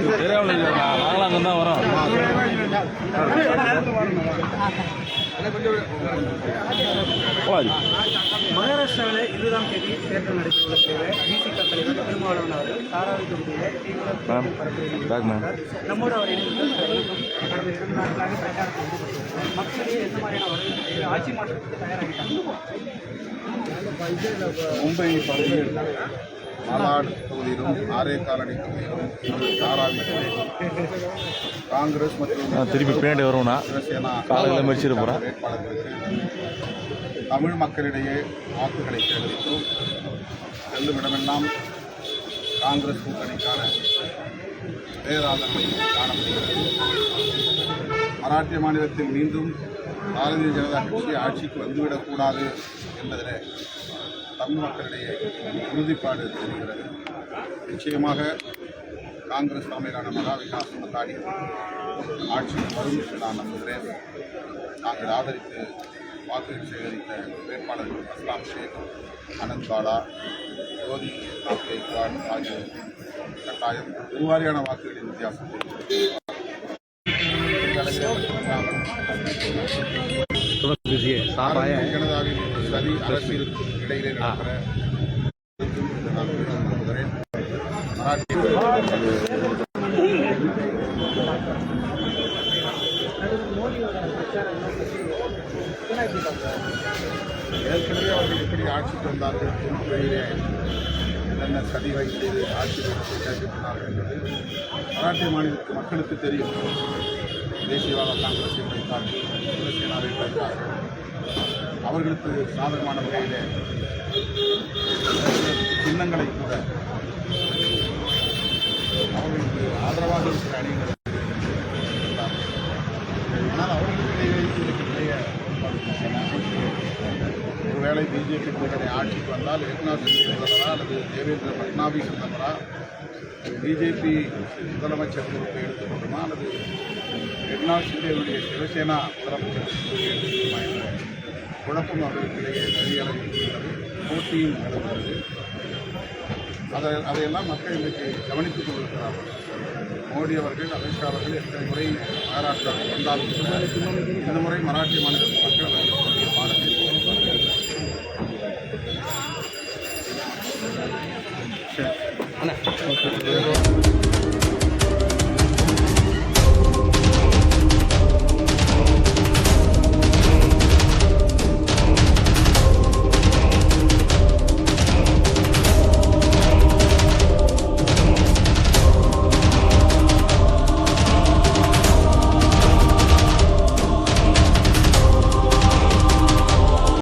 நாங்களும் தான் வரோம் மகாராஷ்டிராவில் இருபதாம் தேதி தேர்தல் நடைபெறவுள்ள தேவை பிசிக தலைவர் திருமாவளவன் அவர்கள் தாராவி தொகுதியில் தீவிர மேம் பேக் மேம் நம்மோடு அவர் இணைந்து கடந்த இரண்டு நாட்களாக பிரச்சாரத்தை ஈடுபட்டிருக்கிறார் மக்களிடையே எந்த மாதிரியான வரவேற்பு ஆட்சி மாற்றத்துக்கு தயாராகிட்டாங்க மும்பை பகுதியில் மாலாடு தொகுதியிலும் ஆரே காலனி தொகுதியிலும் தாராவி தொகுதியிலும் காங்கிரஸ் மற்றும் திருப்பி பின்னாடி வருவோம்னா சிவசேனா காலையில மிதிச்சிட போறேன். வேட்பாளர்களுக்கு தமிழ் மக்களிடையே வாக்குகளை சேகரித்தும் செல்லும் இடமெல்லாம் காங்கிரஸ் கூட்டணிக்கான பேராதரவை காண முடிகிறது மராட்டிய மாநிலத்தில் மீண்டும் பாரதிய ஜனதா கட்சி ஆட்சிக்கு வந்துவிடக்கூடாது என்பதில் தமிழ் மக்களிடையே உறுதிப்பாடு தெரிகிறது. நிச்சயமாக காங்கிரஸ் தலைமையிலான மகா விகாஸ் மத்தாடி ஆட்சிக்கு வரும் என்று நான் நம்புகிறேன் நாங்கள் ஆதரித்து வாக்குகள் சேகரித்த வேட்பாளர்கள் அஸ்லாம் ஷேக் அனந்த் பாலா ஜோதி ஆகியோருக்கு ஆகியோர் கட்டாயம் பெருவாரியான வாக்குகளின் வித்தியாசம் பாரதிய ஜனதாவின் சதி அரசியலுக்கு இடையிலே ஏற்கனவே அவர்கள் எப்படி ஆட்சிக்கு வந்தார்கள் தொழிலே என்னென்ன சதிவை செய்து ஆட்சி கைப்பற்றினார்கள் என்பது மராட்டிய மாநிலத்து மக்களுக்கு தெரியும் தேசியவாத காங்கிரஸை வைத்தார்கள் அவர்களுக்கு சாதகமான வகையிலே சின்னங்களை கூட அவர்களுக்கு ஆதரவாக இருக்கிற அணியினர் ஆனால் அவர்களுக்கு இடையே ஒருவேளை பிஜேபி கூட்டணி ஆட்சிக்கு வந்தால் ஏக்நாத் சிந்தே அல்லது தேவேந்திர பட்னாவிஸ் இருந்தவரா பிஜேபி முதலமைச்சர் பொறுப்பை எடுத்துக்கொள்ளுமா அல்லது ஏக்நாத் சிந்தேவுடைய சிவசேனா முதலமைச்சர் பொறுப்பை எடுத்துக்கொள்ளுமா என்ற குழப்பம் அவர்களுக்கிடையே நிறைய இருக்கிறது. போட்டியும் நடக்கிறது. அதை அதையெல்லாம் மக்கள் இன்றைக்கு கவனித்துக் கொண்டிருக்கிறார்கள். மோடி அவர்கள் அமித்ஷா அவர்கள் எத்தனை முறை மகாராஷ்டிராவுக்கு வந்தாலும் இந்த முறை மராட்டிய மாநிலத்து மக்கள் அவர்கள்